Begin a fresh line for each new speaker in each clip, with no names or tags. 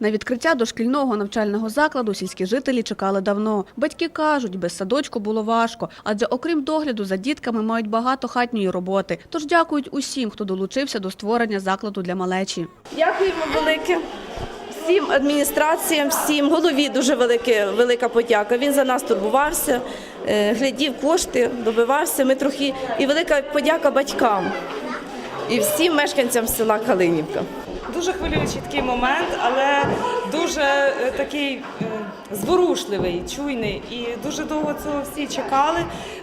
На відкриття дошкільного навчального закладу сільські жителі чекали давно. Батьки кажуть, без садочку було важко, адже окрім догляду за дітками мають багато хатньої роботи. Тож дякують усім, хто долучився до створення закладу для малечі.
Дякуємо велике. Всім адміністраціям, всім голові дуже велике, велика подяка. Він за нас турбувався, е, глядів кошти, добивався. Ми трохи і велика подяка батькам і всім мешканцям села Калинівка.
Дуже хвилюючий такий момент, але дуже е, такий е, зворушливий, чуйний. І дуже довго цього всі чекали.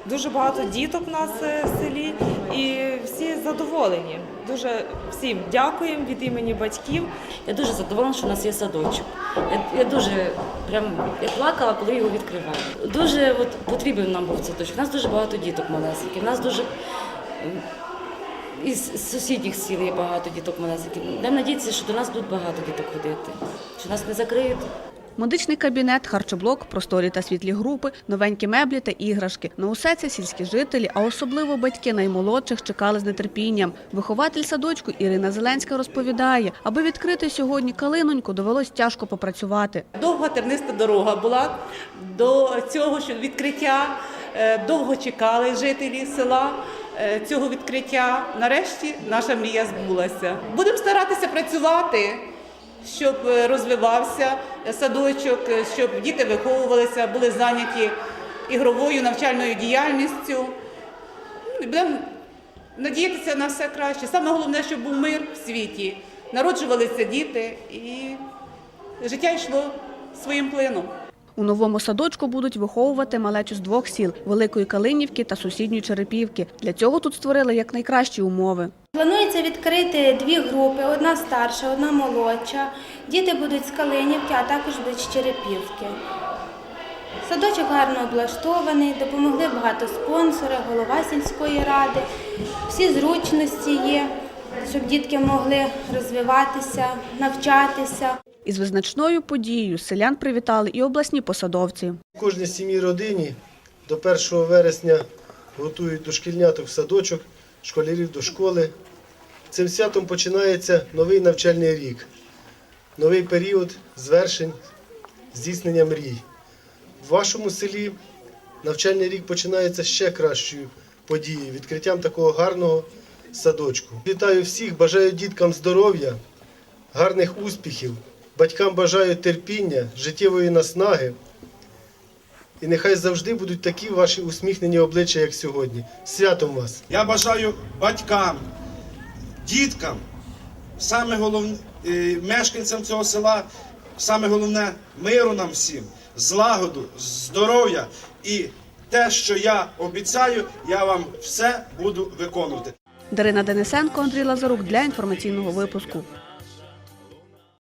Дуже багато діток у нас е, в селі, і всі задоволені. Дуже всім дякуємо від імені батьків.
Я дуже задоволена, що у нас є садочок. Я, я дуже прям я плакала, коли його відкривали. Дуже от, потрібен нам був садочок. У нас дуже багато діток малесеньких. У нас дуже із сусідніх сіл є багато діток малесеньких. Будемо надіятися, що до нас будуть багато діток ходити, що нас не закриють.
Медичний кабінет, харчоблок, просторі та світлі групи, новенькі меблі та іграшки. На усе це сільські жителі, а особливо батьки наймолодших чекали з нетерпінням. Вихователь садочку Ірина Зеленська розповідає, аби відкрити сьогодні калиноньку, довелось тяжко попрацювати.
Довга терниста дорога була до цього що відкриття. Е, Довго чекали жителі села цього відкриття. Нарешті наша мрія збулася. Будемо старатися працювати, щоб е, розвивався садочок, е, щоб діти виховувалися, були зайняті ігровою навчальною діяльністю. Ну, Будемо надіятися на все краще. Саме головне, щоб був мир в світі. Народжувалися діти і життя йшло своїм плином.
У новому садочку будуть виховувати малечу з двох сіл – Великої Калинівки та сусідньої Черепівки. Для цього тут створили якнайкращі умови.
Планується відкрити дві групи: одна старша, одна молодша. Діти будуть з Калинівки, а також будуть з Черепівки. Садочок гарно облаштований, допомогли багато спонсорів, голова сільської ради. Всі зручності є, щоб дітки могли розвиватися, навчатися.
Із визначною подією селян привітали і обласні посадовці.
Кожній сім'ї родині до 1 вересня готують дошкільняток в садочок, школярів до школи. Цим святом починається новий навчальний рік, новий період звершень, здійснення мрій. В вашому селі навчальний рік починається ще кращою подією, відкриттям такого гарного садочку. Вітаю всіх, бажаю діткам здоров'я, гарних успіхів, батькам бажаю терпіння, життєвої наснаги. І нехай завжди будуть такі ваші усміхнені обличчя, як сьогодні. Святом вас!
Я бажаю батькам, діткам, саме головне, мешканцям цього села, саме головне миру нам всім, злагоду, здоров'я і те, що я обіцяю, я вам все буду виконувати.
Дарина Денисенко, Андрій Лазарук для інформаційного випуску.